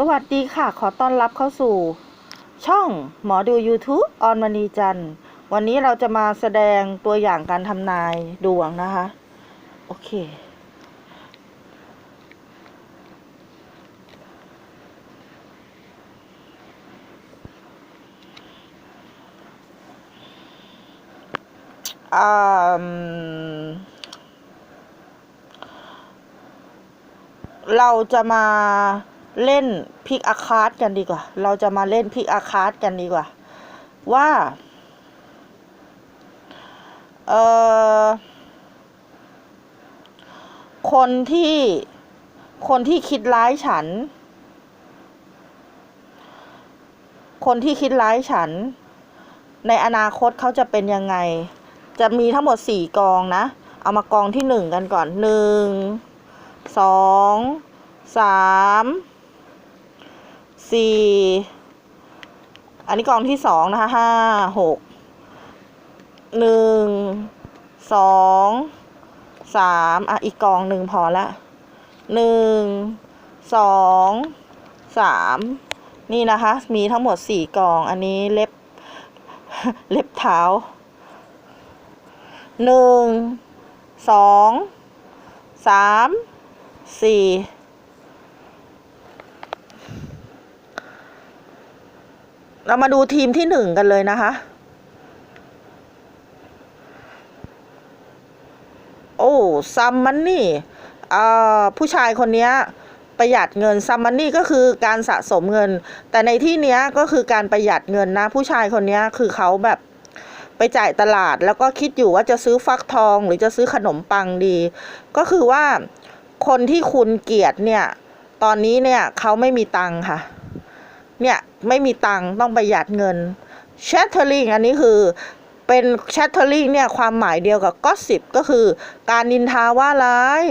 สวัสดีค่ะ ขอต้อนรับเข้าสู่ ช่องหมอดู YouTube ออนมณีจันทร์ วันนี้เราจะมาแสดงตัวอย่างการทำนายดวงนะคะ โอเค อ่า เราจะมา เล่นพิกอาคาร์ดกันดีกว่า เราจะมาเล่นพิกอาคาร์ดกันดีกว่า ว่า เออคนที่ คนที่คิดร้ายฉัน คนที่คิดร้ายฉัน ในอนาคตเขาจะเป็นยังไง จะมีทั้งหมดสี่กองนะ เอามากองที่หนึ่งกันก่อนหนึ่งสองสาม สี่อันนี้กองที่สองนะคะห้าหกหนึ่งสองสามอะอีกกองหนึ่งพอละหนึ่งสองสามนี่นะคะ มีทั้งหมดสี่กอง อันนี้เล็บ เล็บเท้าหนึ่งสองสามสี่ เรามาดูทีมที่หนึ่งกันเลยนะคะ โอ้ซัมมันนี่ผู้ชายคนนี้ประหยัดเงินซัมมันนี่ก็คือการสะสมเงิน แต่ในที่นี้ก็คือการประหยัดเงินนะ ผู้ชายคนนี้คือเขาแบบไปจ่ายตลาด แล้วก็คิดอยู่ว่าจะซื้อฟักทองหรือจะซื้อขนมปังดี ก็คือว่าคนที่คุณเกลียดเนี่ย ตอนนี้เนี่ยเขาไม่มีตังค่ะ เนี่ยไม่มีตังค์ต้องประหยัดเงิน shattering อันนี้คือเป็น shattering เนี่ยความหมายเดียวกับ gossip ก็คือการนินทาว่าร้าย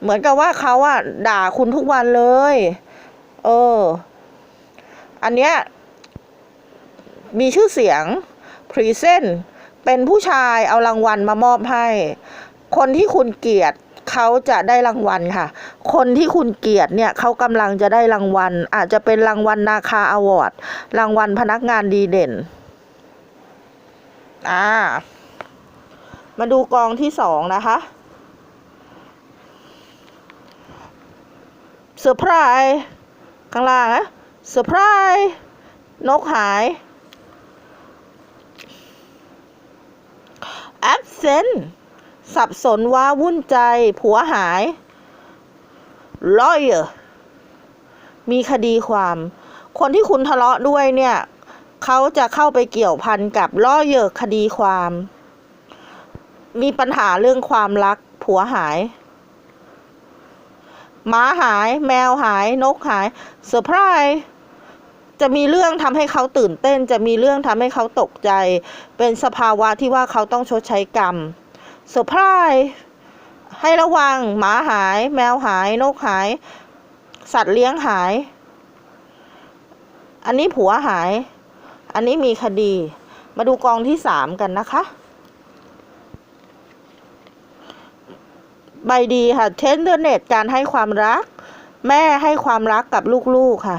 เหมือนกับว่าเขาอะด่าคุณทุกวันเลย เออ อันเนี้ยมีชื่อเสียง present เป็นผู้ชายเอารางวัลมามอบให้ คนที่คุณเกลียด เขาจะได้รางวัลค่ะ คนที่คุณเกลียดเนี่ยเขากำลังจะได้รางวัล อาจจะเป็นรางวัลนาคาอวอร์ดรางวัลพนักงานดีเด่น อ่า มาดูกองที่สองนะคะเซอร์ไพรส์ข้างล่างนะเซอร์ไพรส์นกหาย absent สับสนว้าวุ่นใจ ผัวหาย lawyer มีคดีความ คนที่คุณทะเลาะด้วยเนี่ย เขาจะเข้าไปเกี่ยวพันกับ lawyer คดีความ มีปัญหาเรื่องความรัก ผัวหายหมาหาย แมวหาย นกหายเซอร์ไพรส์จะมีเรื่องทำให้เขาตื่นเต้น จะมีเรื่องทำให้เขาตกใจ เป็นสภาวะที่ว่าเขาต้องชดใช้กรรม เซอร์ไพรส์ให้ระวัง หมาหาย แมวหาย นกหาย สัตว์เลี้ยงหาย อันนี้ผัวหาย อันนี้มีคดี มาดูกองที่สามกันนะคะ ใบดีค่ะเทนเดอร์เน็ตการให้ความรัก แม่ให้ความรักกับลูกๆค่ะ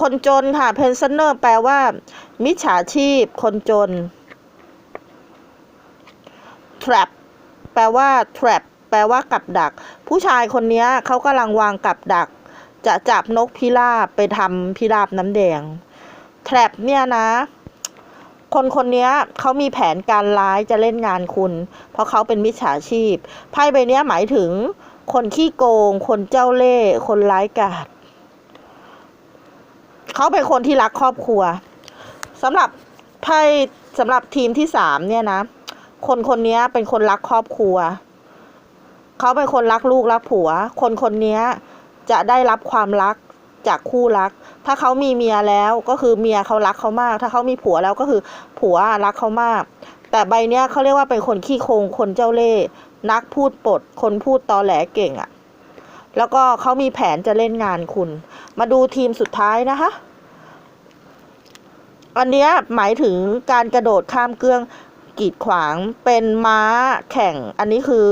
คนจนค่ะเพนเซเนอร์แปลว่า มิจฉาชีพ คนจน trap แปลว่า trap แปลว่ากับดัก ผู้ชายคนนี้เขากำลังวางกับดัก จะจับนกพิราบไปทำพิราบน้ำแดง trap เนี่ยนะ คนคนนี้เขามีแผนการร้ายจะเล่นงานคุณ เพราะเขาเป็นมิจฉาชีพ ไพ่ใบนี้หมายถึง คนขี้โกง คนเจ้าเล่ห์ คนร้ายกาจเขาเป็นคนที่รักครอบครัว สำหรับไพ่สำหรับทีมที่สามเนี่ยนะ คนคนนี้เป็นคนรักครอบครัว เขาเป็นคนรักลูกรักผัว คนคนนี้จะได้รับความรักจากคู่รัก ถ้าเขามีเมียแล้วก็คือเมียเขารักเขามาก ถ้าเขามีผัวแล้วก็คือผัวรักเขามาก แต่ใบเนี้ยเขาเรียกว่าเป็นคนขี้โกงคนเจ้าเล่ห์นักพูดปด คนพูดตอแหลเก่งอะ่ะ แล้วก็เขามีแผนจะเล่นงานคุณ มาดูทีมสุดท้ายนะคะ อันนี้หมายถึงการกระโดดข้ามเกลื่องกีดขวางเป็นม้าแข่ง อันนี้คือ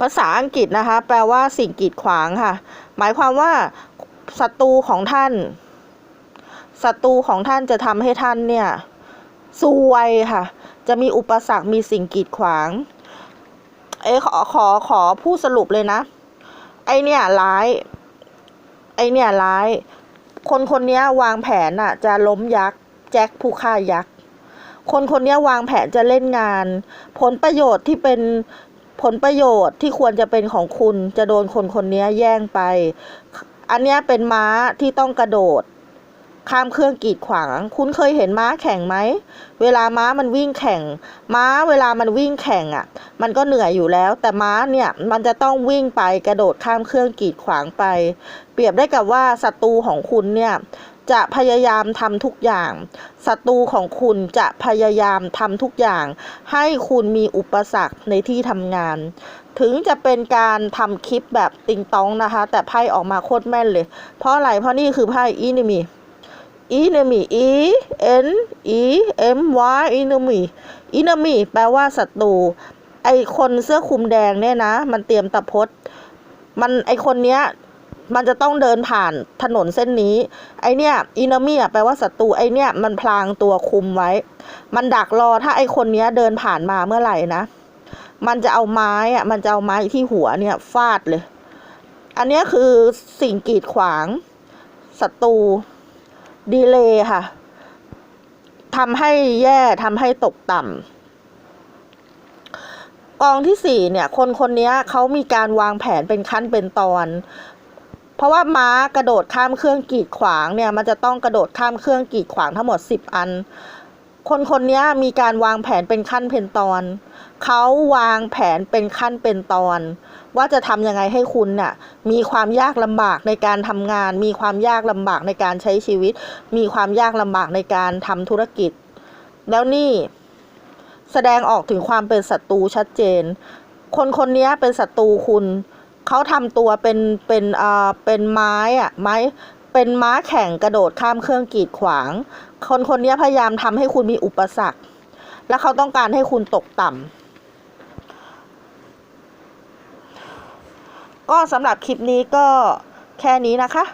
ภาษาอังกฤษนะคะ แปลว่าสิ่งกีดขวางค่ะ หมายความว่าศัตรูของท่านศัตรูของท่านจะทำให้ท่านเนี่ยซวยค่ะ จะมีอุปสรรคมีสิ่งกีดขวาง เอยขอขอขอพูดสรุปเลยนะ ไอเนี่ยร้าย ไอเนี่ยร้าย คนคนนี้วางแผนอะจะล้มยักษ์แจ็คผู้ฆ่ายักษ์คนคนนี้วางแผนจะเล่นงาน ผลประโยชน์ที่เป็นผลประโยชน์ที่ควรจะเป็นของคุณจะโดนคนคนนี้แย่งไป อันนี้เป็นม้าที่ต้องกระโดด ข้ามเครื่องกีดขวาง คุณเคยเห็นม้าแข่งไหม เวลาม้ามันวิ่งแข่ง ม้าเวลามันวิ่งแข่งอะ มันก็เหนื่อยอยู่แล้ว แต่ม้าเนี่ยมันจะต้องวิ่งไปกระโดดข้ามเครื่องกีดขวางไป เปรียบได้กับว่าศัตรูของคุณเนี่ยจะพยายามทำทุกอย่างศัตรูของคุณจะพยายามทำทุกอย่าง ให้คุณมีอุปสรรคในที่ทำงาน ถึงจะเป็นการทำคลิปแบบติงตองนะคะ แต่ไพ่ออกมาโคตรแม่นเลย เพราะอะไรเพราะนี่คือไพ่อินิมี enemy e n e m y enemy enemy แปลว่าศัตรู ไอคนเสื้อคลุมแดงเนี่ยนะ มันเตรียมตะพดมันไอคนเนี้ยมันจะต้องเดินผ่านถนนเส้นนี้ ไอเนี่ยอินามีอะแปลว่าศัตรูไอเนี่ยมันพลางตัวคุมไว้ มันดักรอถ้าไอคนเนี้ยเดินผ่านมาเมื่อไหร่นะ มันจะเอาไม้อะมันจะเอาไม้ที่หัวเนี่ยฟาดเลย อันเนี้ยคือสิ่งกีดขวางศัตรู ดีเลย์ค่ะทำให้แย่ทำให้ตกต่ำกองที่สี่เนี่ย คนคนนี้เขามีการวางแผนเป็นขั้นเป็นตอน เพราะว่าม้ากระโดดข้ามเครื่องกีดขวางเนี่ย มันจะต้องกระโดดข้ามเครื่องกีดขวางทั้งหมดสิบอัน คนคนนี้มีการวางแผนเป็นขั้นเป็นตอน เขาวางแผนเป็นขั้นเป็นตอน ว่าจะทำยังไงให้คุณน่ะมีความยากลำบากในการทำงาน มีความยากลำบากในการใช้ชีวิต มีความยากลำบากในการทำธุรกิจ แล้วนี่แสดงออกถึงความเป็นศัตรูชัดเจน คนคนนี้เป็นศัตรูคุณ เขาทำตัวเป็นเป็นเอ่อเป็นไม้อะไม้ เป็นม้าแข่งกระโดดข้ามเครื่องกีดขวาง คนคนนี้พยายามทำให้คุณมีอุปสรรค และเขาต้องการให้คุณตกต่ำก็สำหรับคลิปนี้ก็แค่นี้นะคะ